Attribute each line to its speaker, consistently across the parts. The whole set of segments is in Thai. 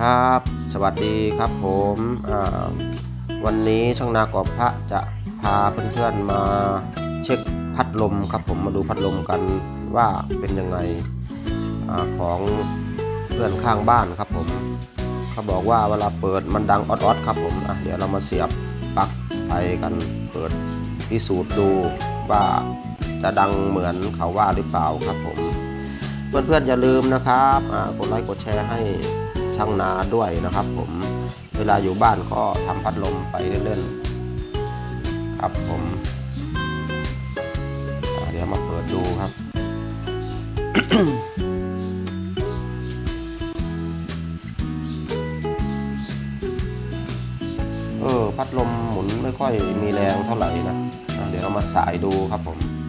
Speaker 1: ครับ สวัสดีครับผมวันนี้ช่างนากอบพระจะพาเพื่อนๆมาเช็คพัดลมครับผมมาดูพัดลมกันว่าเป็นยังไงอของเพื่อนข้างบ้านครับผมเขาบอกว่าเวลาเปิดมันดังออดๆครับผมเดี๋ยวเรามาเสียบปลั๊กไฟกันเปิดพิสูจน์ดูว่าจะดังเหมือนเขาว่าหรือเปล่าครับผมเพื่อนๆอย่าลืมนะครับกดไลค์กดแชร์ให้ ช่างนาด้วยนะครับ ผมเวลาอยู่บ้านก็ทำพัดลมไปเล่นๆครับผมเดี๋ยวมาเปิดดูครับเออพัดลมหมุนไม่ค่อยมีแรงเท่าไหร่นะเดี๋ยวเรามาสายดูครับผม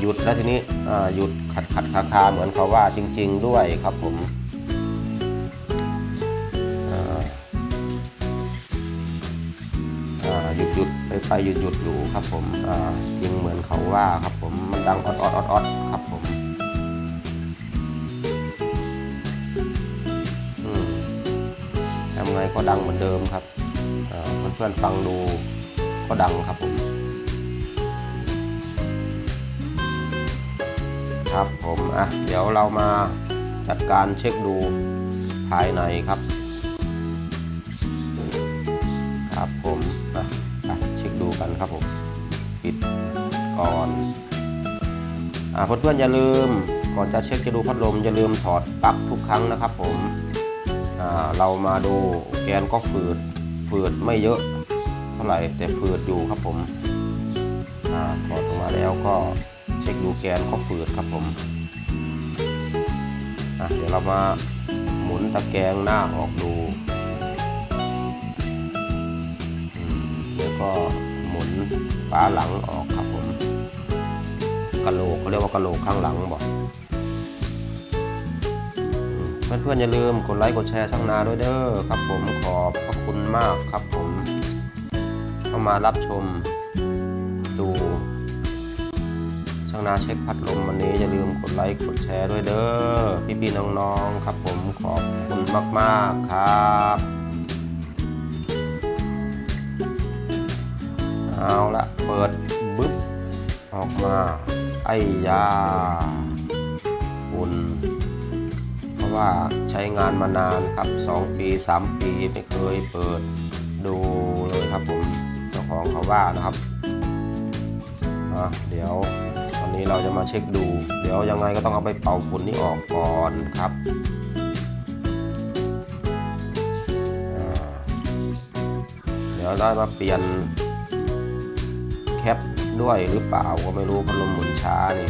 Speaker 1: หยุดแล้วทีนี้หยุดขัดขัดคาคาเหมือนเขาว่าจริง ๆ ด้วยครับผมหยุดหยุดไปไปหยุดหยุดอยู่ครับผมอ่าจริงเหมือนเขาว่าครับผมมันดังออดออดออดออดครับผมทำไงก็ดังเหมือนเดิมครับเพื่อนๆฟังดูก็ดังครับผม ครับผมอะเดี๋ยวเรามาจัดการเช็คดูภายในครับครับผมอะอะเช็คดูกันครับผมปิดก่อนอ่าเพื่อนๆอย่าลืมก่อนจะเช็คจะดูพัดลมอย่าลืมถอดปลั๊กทุกครั้งนะครับผมอ่าเรามาดูแกนก็ฝืดฝืดไม่เยอะเท่าไหร่แต่ฝืดอยู่ครับผมอ่าถอดออกมาแล้วก็ เช็คดูแกนก็ฝืดครับผมเดี๋ยวเรามาหมุนตะแกรงหน้าออกดู เดี๋ยวก็หมุนฝาหลังออกครับผมกะโหลกเขาเรียกว่ากะโหลกข้างหลังบอกเพื่อนๆอย่าลืมกดไลค์กดแชร์ช่างนาด้วยเด้อครับผมขอบพระคุณมากครับผมเข้ามารับชมดู งนาเช็คพัดลมวันนี้อย่าลืมกดไลค์กดแชร์ด้วยเด้อพี่พี่ๆน้องๆครับ ผมขอบคุณมากๆครับเอาละเปิดบึ๊บออกมาไอ้ยาอุ่นเพราะว่าใช้งานมานานครับ 2 ปี 3 ปีไม่เคยเปิดดูเลยครับผมเจ้าของเขาว่านะครับอะเดี๋ยว นี้เราจะมาเช็คดู เดี๋ยวยังไงก็ต้องเอาไปเป่าฝุ่นนี้ออกก่อนครับเดี๋ยวได้มาเปลี่ยนแคปด้วยหรือเปล่าก็ไม่รู้พัดลมหมุนช้านี่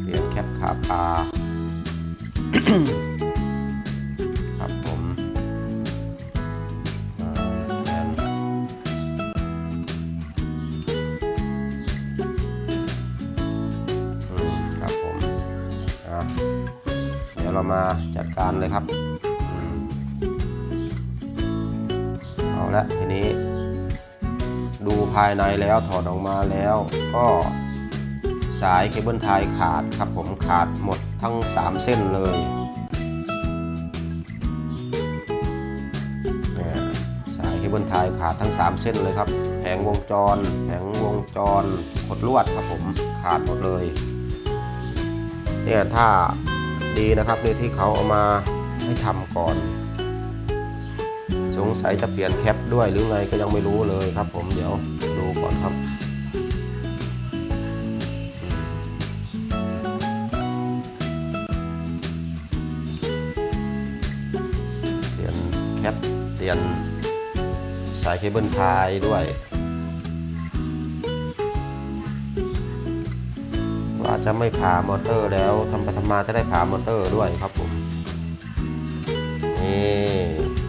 Speaker 1: เปลี่ยนแคปขาปลา มาจัดการเลยครับเอาละทีนี้ ดูภายในแล้วถอดออกมาแล้วก็สายเคเบิลไทยขาดครับผมขาดหมดทั้ง 3 เส้นเลยเนี่ยสายเคเบิลไทยขาดทั้ง 3 เส้นเลยครับแผงวงจร แผงวงจรขดลวดครับผมขาดหมดเลยเนี่ยถ้า ดีนะครับนี่ที่เขาเอามาให้ทำก่อน สงสัยจะเปลี่ยนแคปด้วยหรือไงก็ยังไม่รู้เลยครับ ผมเดี๋ยวดูก่อนครับเปลี่ยนแคปเปลี่ยนสายเคเบิลไทยด้วย ว่าจจะไม่ผ่ามอเตอร์แล้วทำไปทำมาจะได้ผ่ามอเตอร์ด้วยครับผมนี่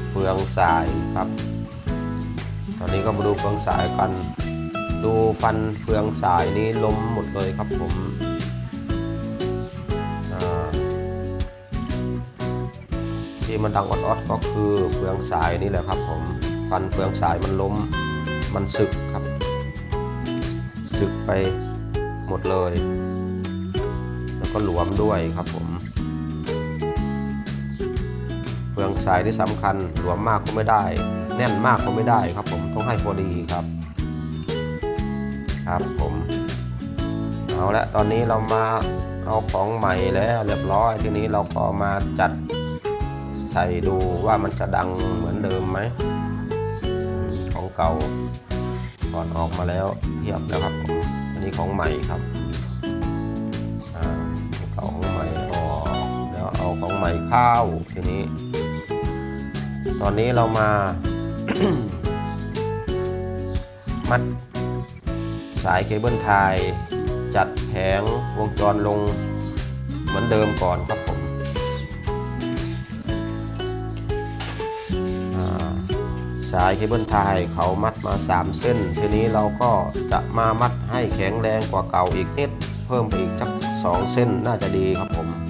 Speaker 1: เฟืองสายครับ ตอนนี้ก็มาดูเฟืองสายกัน ดูฟันเฟืองสายนี้ล้มหมดเลยครับผมที่มันดังออดๆก็คือเฟืองสายนี่แหละครับผมฟันเฟืองสายมันล้มมันสึกครับ สึกไปหมดเลย ก็หลวมด้วยครับผมเปลืองสายที่สำคัญหลวมมากก็ไม่ได้ แน่นมากก็ไม่ได้ครับ ผมต้องให้พอดีครับ ครับผมเอาละตอนนี้เรามาเอาของใหม่แล้วเรียบร้อยทีนี้เราก็มาจัดใส่ดูว่ามันจะดังเหมือนเดิมไหมอืมของเก่าก่อนออกมาแล้วเทียบแล้วครับผมอันนี้ของใหม่ครับ หม่เข้าทีนี้ ตอนนี้เรามา มัดสายเคเบิลไทยจัดแผงวงจรลงเหมือนเดิมก่อนครับผมสายเคเบิลไทยเขามัดมา 3 เส้น ทีนี้เราก็จะมามัดให้แข็งแรงกว่าเก่าอีกนิด เพิ่มไปอีกสัก 2 เส้นน่าจะดีครับผม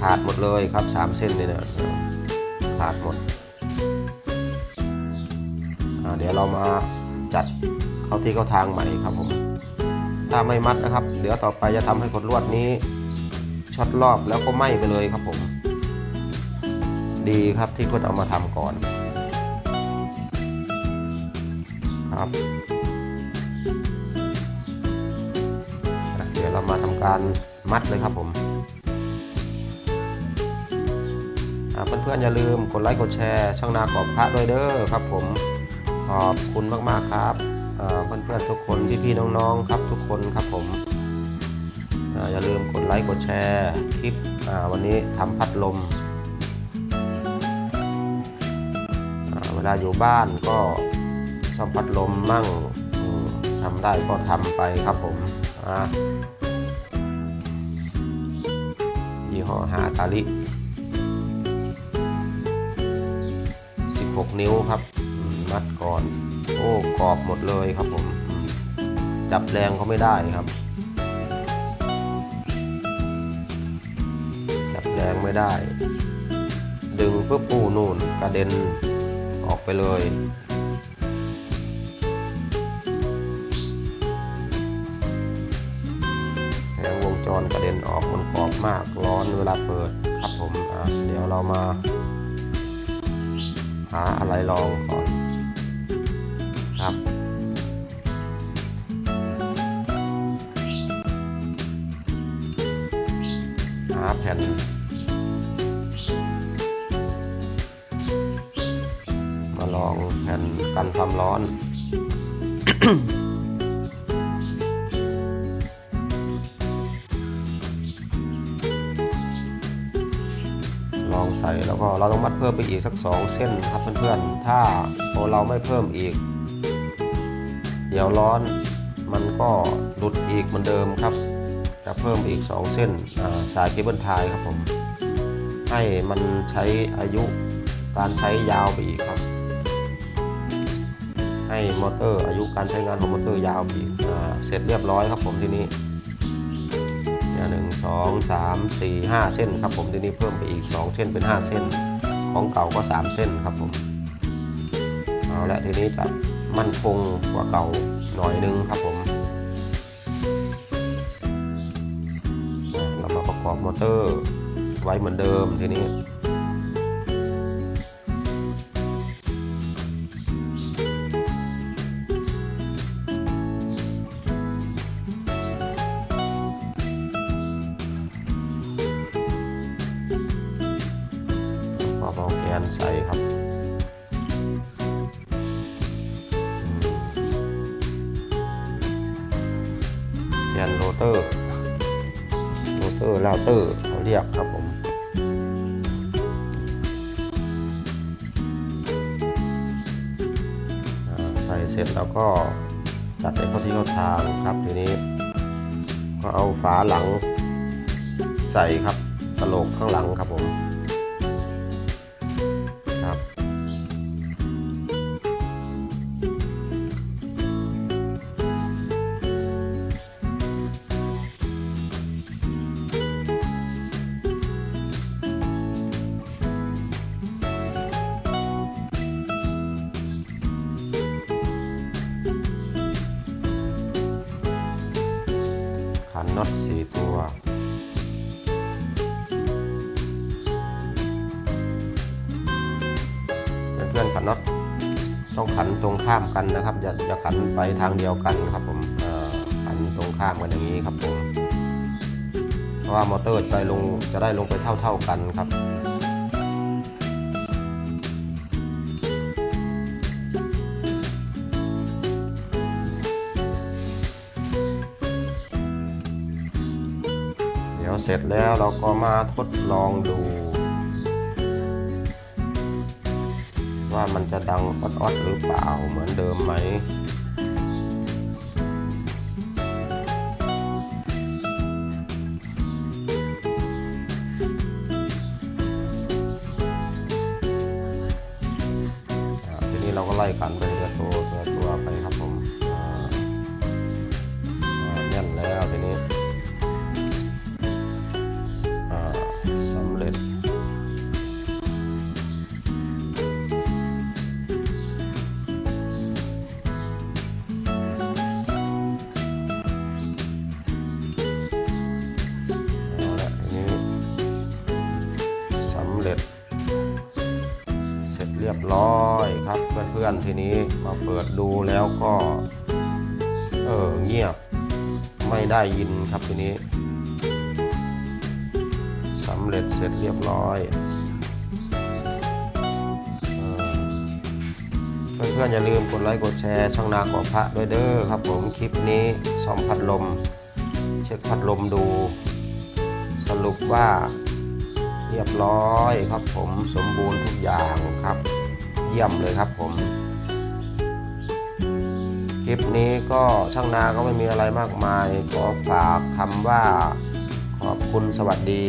Speaker 1: ขาดหมดเลยครับ3เส้นนี่นะขาดหมด เดี๋ยวเรามาจัดเข้าที่เข้าทางใหม่ครับผม ถ้าไม่มัดนะครับ เดี๋ยวต่อไปจะทำให้ขดลวดนี้ช็อตรอบแล้วก็ไหม้ไปเลยครับผม ดีครับที่คุณเอามาทำก่อน ครับเดี๋ยวเรามาทำการมัดเลยครับผม เพื่อนๆอย่าลืมกดไลค์กดแชร์ ช่องนากอบพระด้วยเด้อครับ ผมขอบคุณมากๆครับเพื่อนๆทุกคนพี่ๆน้องๆครับทุกคนครับผมอย่าลืมกดไลค์กดแชร์คลิปวันนี้ทำพัดลม เวลาอยู่บ้านก็ซ่อมพัดลมมั่งทำได้ก็ทำไปครับผมยี่ห้อฮาตาลิ 16 นิ้วครับมัดก่อน โอ้กรอบหมดเลยครับผม จับแรงเขาไม่ได้ครับ จับแรงไม่ได้ ดึงเพื่อปูนู่นกระเด็นออกไปเลยแผงวงจรกระเด็นออกมันกรอบมากร้อนเวลาเปิดครับผมเดี๋ยวเรามา หาอะไรลองก่อนครับ หาแผ่นมาลองแผ่นกันความร้อน แล้วก็เราต้องมัดเพิ่มไปอีกสักสองเส้นครับเพื่อนๆ ถ้าเราไม่เพิ่มอีก เดี๋ยวร้อนมันก็หลุดอีกเหมือนเดิมครับ จะเพิ่มอีก 2 เส้นสายเคเบิลไทยครับผม ให้มันใช้อายุการใช้ยาวไปอีกครับให้มอเตอร์อายุการใช้งานของมอเตอร์ยาวไปอีกอเสร็จเรียบร้อยครับผมที่นี้ หนึ่งสองสามสี่ห้าเส้นครับผมทีนี้เพิ่มไปอีก 2 เส้นเป็น 5 เส้น ของเก่าก็ 3 เส้นครับผมเอาละทีนี้จะมั่นคงกว่าเก่าหน่อยนึงครับผมเรามาประกอบมอเตอร์ไว้เหมือนเดิมทีนี้ ใส่ครับแกนโรเตอร์โรเตอร์ลาวเตอร์เขาเรียกครับผมใส่เสร็จแล้วก็จัดให้เข้าที่เข้าทางครับทีนี้ ก็เอาฝาหลังใส่ครับกระโหลกข้างหลังครับผม น็อตสี่ตัวเพื่อนๆขันน็อตต้องขันตรงข้ามกันนะครับอย่าอย่าขันไปทางเดียวกันครับผมขันตรงข้ามกันอย่างนี้ครับผมเพราะว่ามอเตอร์จะได้ลงจะได้ลงไปเท่าๆกันครับ จแล้วเราก็มาทดลองดู ว่ามันจะดังออดๆหรือเปล่าเหมือนเดิมไหม ร็จ เสร็จเรียบร้อยครับเพื่อนๆทีนี้มาเปิดดูแล้วก็เออเงียบไม่ได้ยินครับทีนี้สำเร็จเสร็จเรียบร้อยเพื่อนๆอย่าลืมกดไลค์กดแชร์ช่องนาขอพระด้วยเด้อครับผมคลิปนี้ซ่อมพัดลม เช็คพัดลมดู สรุปว่า เรียบร้อยครับผมสมบูรณ์ทุกอย่างครับ เยี่ยมเลยครับผม คลิปนี้ก็ช่างนาก็ไม่มีอะไรมากมาย ขอฝากคำว่าขอบคุณสวัสดี